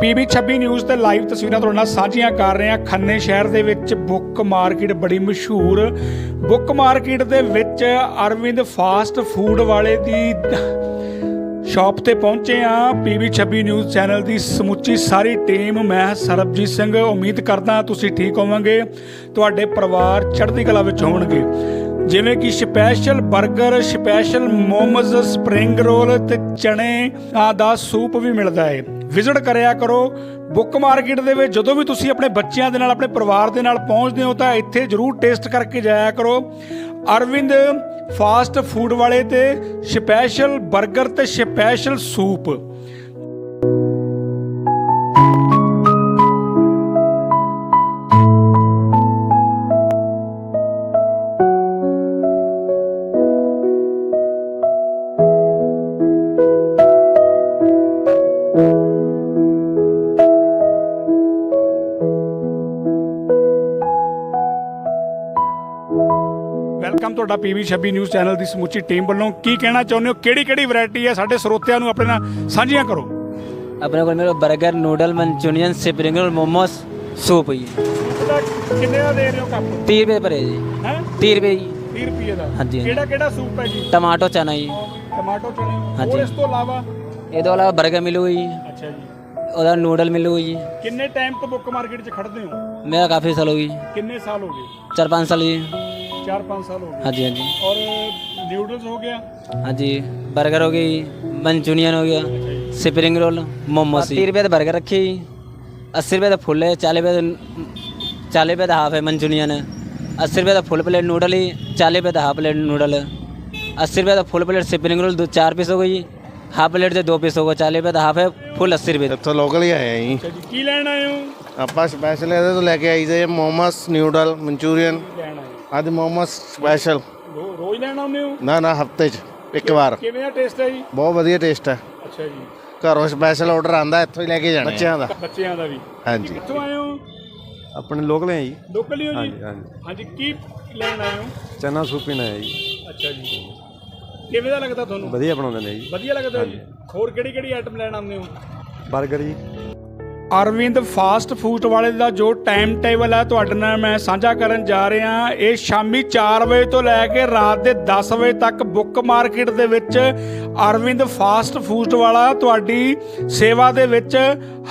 PB 26 news ਤੇ live ਤਸਵੀਰਾਂ ਤੁਹਾਡੇ ਨਾਲ ਸਾਂਝੀਆਂ ਕਰ ਰਹੇ ਹਾਂ। ਖੰਨੇ ਸ਼ਹਿਰ ਦੇ ਵਿੱਚ ਬੁੱਕ ਮਾਰਕੀਟ ਬੜੀ ਮਸ਼ਹੂਰ। ਬੁੱਕ ਮਾਰਕੀਟ ਦੇ ਵਿੱਚ ਅਰਵਿੰਦ ਫਾਸਟ ਫੂਡ ਵਾਲੇ ਦੀ ਸ਼ਾਪ ਤੇ ਪਹੁੰਚੇ ਆ ਪੀਬੀ 26 ਨਿਊਜ਼ ਚੈਨਲ ਦੀ ਸਮੁੱਚੀ ਸਾਰੀ ਟੀਮ, ਮੈਂ ਸਰਬਜੀਤ ਸਿੰਘ। ਉਮੀਦ ਕਰਦਾ ਤੁਸੀਂ ਠੀਕ ਹੋਵੋਗੇ। ਤੁਹਾਡੇ ਪਰਿਵਾਰ ਚੜ੍ਹਦੀ ਕਲਾ ਵਿੱਚ ਹੋਣਗੇ। ਜਿਵੇਂ ਕਿ ਸਪੈਸ਼ਲ 버ਗਰ ਸਪੈਸ਼ਲ ਮੋਮਸ ਸਪਰਿੰਗ ਰੋਲ ਤੇ ਚਣੇ ਦਾ ਸੂਪ ਵੀ ਮਿਲਦਾ ਹੈ ਵਿਜ਼ਿਟ ਕਰਿਆ ਕਰੋ। ਬੁੱਕ ਮਾਰਕੀਟ ਦੇ ਵਿੱਚ ਜਦੋਂ ਵੀ ਤੁਸੀਂ ਆਪਣੇ ਬੱਚਿਆਂ ਦੇ ਨਾਲ, ਆਪਣੇ ਪਰਿਵਾਰ ਦੇ ਨਾਲ ਪਹੁੰਚਦੇ ਹੋ ਤਾਂ ਇੱਥੇ ਜਰੂਰ ਟੇਸਟ ਕਰਕੇ ਜਾਇਆ ਕਰੋ। ਅਰਵਿੰਦ ਫਾਸਟ ਫੂਡ ਵਾਲੇ ਤੇ ਸਪੈਸ਼ਲ 버ਗਰ ਤੇ ਸਪੈਸ਼ਲ ਸੂਪ। ਵੈਲਕਮ ਤੁਹਾਡਾ ਪੀਵੀ 26 ਨਿਊਜ਼ ਚੈਨਲ ਦੀ ਸਮੁੱਚੀ ਟੀਮ ਵੱਲੋਂ ਕੀ ਕਹਿਣਾ ਚਾਹੁੰਦੇ ਹੋ? ਕਿਹੜੀ ਕਿਹੜੀ ਵੈਰਾਈਟੀ ਹੈ? ਸਾਡੇ ਸਰੋਤਿਆਂ ਨੂੰ ਆਪਣੇ ਨਾਲ ਸਾਂਝੀਆਂ ਕਰੋ। ਆਪਣੇ ਕੋਲ ਮੇਰੇ 버ਗਰ noodle Manchurian spring roll momos soup ਜੀ। ਕਿੰਨੇ ਦਾ ਦੇ ਰਹੇ ਹੋ ਕੱਪ? 30 ਰੁਪਏ ਭਰੇ ਜੀ। ਹੈ? 30 ਰੁਪਏ ਜੀ। 30 ਰੁਪਏ ਦਾ? ਹਾਂਜੀ ਕਿਹੜਾ ਕਿਹੜਾ ਸੂਪ ਹੈ ਜੀ? ਟਮਾਟੋ ਚਨਾ ਜੀ। ਟਮਾਟੋ ਚਨਾ ਹਾਂਜੀ। ਇਸ ਤੋਂ ਇਲਾਵਾ ਇਹ ਤੋਂ ਇਲਾਵਾ 버ਗਰ ਮਿਲੂ ਜੀ ਅੱਛਾ ਜੀ। ਉਹਦਾ ਨੂਡਲ ਮਿਲੂ ਜੀ ਕਿੰਨੇ ਟਾਈਮ ਤੋਂ ਬੁੱਕ ਮਾਰਕੀਟ 'ਚ ਖੜਦੇ ਹੋ? ਮੇਰਾ ਕਾਫੀ ਸਾਲ ਹੋ ਗਈ। ਕਿੰਨੇ ਸਾਲ ਹੋ ਗਏ? 4-5 ਸਾਲ ਜੀ। 4-5 ਸਾਲ ਹੋ ਗਏ। ਹਾਂਜੀ ਹਾਂਜੀ। ਔਰ ਨਿਊਡਲਸ ਹੋ ਗਿਆ? ਹਾਂਜੀ 버ਗਰ ਹੋ ਗਈ ਮਨਚੂਨੀਅਨ ਹੋ ਗਿਆ ਸਪਰਿੰਗ ਰੋਲ ਮੋਮੋਸ ਸੀ 30 ਰੁਪਏ ਦਾ 버ਗਰ ਰੱਖੀ। 80 ਰੁਪਏ ਦਾ ਫੁੱਲ ਹੈ 40 ਰੁਪਏ ਦਾ 40 ਰੁਪਏ ਦਾ ਹਾਫ ਹੈ ਮਨਚੂਨੀਅਨ 80 ਰੁਪਏ ਦਾ ਫੁੱਲ ਪਲੇਟ ਨੂਡਲ ਹੀ 40 ਰੁਪਏ ਦਾ ਹਾਫ ਪਲੇਟ ਨੂਡਲ 80 ਰੁਪਏ ਦਾ ਫੁੱਲ ਪਲੇਟ ਸਪਰਿੰਗ ਰੋਲ ਦੋ ਚਾਰ ਪੀਸ ਹੋ ਗਈ ਹਾਫ ਪਲੇਟ ਦੇ ਦੋ ਪੀਸ ਹੋ ਗਏ 40 ਰੁਪਏ ਦਾ ਹਾਫ ਹੈ ਫੁੱਲ 80 ਰੁਪਏ ਦਾ ਇੱਥੋਂ ਲੋਕਲ ਹੀ ਆਏ ਆ ਜੀ ਅੱਛਾ ਜੀ ਕੀ ਲੈਣ ਆਏ ਹੋ ਆਪਾਂ ਸਪੈਸ਼ਲ ਇਹਦੇ ਤੋਂ ਲੈ ਕੇ ਆਈ ਜੇ ਮੋਮੋਸ ਨਿਊਡਲ ਮਨਚੂਰੀਅਨ ਲੈਣ ਆਏ ਅੱਜ ਮੋਮੋਸ ਸਪੈਸ਼ਲ ਰੋਜ਼ ਲੈਣ ਆਉਂਦੇ ਹੋ ਨਾ ਨਾ ਹਫ਼ਤੇ 'ਚ ਇੱਕ ਵਾਰ ਕਿਵੇਂ ਦਾ ਟੇਸਟ ਹੈ ਜੀ ਬਹੁਤ ਵਧੀਆ ਟੇਸਟ ਹੈ ਅੱਛਾ ਜੀ ਘਰੋਂ ਸਪੈਸ਼ਲ ਆਰਡਰ ਆਂਦਾ ਇੱਥੋਂ ਹੀ ਲੈ ਕੇ ਜਾਣਾ ਬੱਚਿਆਂ ਦਾ ਬੱਚਿਆਂ ਦਾ ਵੀ ਹਾਂਜੀ ਕਿੱਥੋਂ ਆਏ ਹੋ ਆਪਣੇ ਲੋਕਲ ਹੈ ਜੀ ਲੋਕਲ ਹੀ ਹੋ ਜੀ ਹਾਂਜੀ ਹਾਂਜੀ ਹਾਂਜੀ ਕੀ ਲੈਣ ਆਏ ਹੋ ਚਨਾ ਸੂਪ ਪੀਣਾ ਹੈ ਜੀ ਅੱਛਾ ਜੀ ਕਿਵੇਂ ਦਾ ਲੱਗਦਾ ਤੁਹਾਨੂੰ? ਵਧੀਆ ਬਣਾਉਂਦੇ ਨੇ ਜੀ। ਵਧੀਆ ਲੱਗਦਾ ਜੀ? ਹੋਰ ਕਿਹੜੀ ਕਿਹੜੀ ਆਈਟਮ ਲੈਣ ਆਉਂਦੇ ਹੋ? 버ਗਰ ਜੀ। ਅਰਵਿੰਦ ਫਾਸਟ ਫੂਡ ਵਾਲੇ ਦਾ ਜੋ ਟਾਈਮ ਟੇਬਲ ਹੈ ਤੁਹਾਡੇ ਨਾਲ ਮੈਂ ਸਾਂਝਾ ਕਰਨ ਜਾ ਰਿਹਾ। ਇਹ ਸ਼ਾਮੀ 4 ਵਜੇ ਤੋਂ ਲੈ ਕੇ ਰਾਤ ਦੇ 10 ਵਜੇ ਤੱਕ ਬੁੱਕ ਮਾਰਕੀਟ ਦੇ ਵਿੱਚ ਅਰਵਿੰਦ ਫਾਸਟ ਫੂਡ ਵਾਲਾ ਤੁਹਾਡੀ ਸੇਵਾ ਦੇ ਵਿੱਚ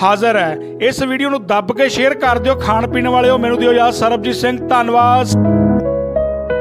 ਹਾਜ਼ਰ ਹੈ। ਇਸ ਵੀਡੀਓ ਨੂੰ ਦੱਬ ਕੇ ਸ਼ੇਅਰ ਕਰ ਦਿਓ ਖਾਣ ਪੀਣ ਵਾਲਿਓ ਮੈਨੂੰ ਦਿਓ ਯਾਦ ਸਰਬਜੀਤ ਸਿੰਘ ਧੰਨਵਾਦ।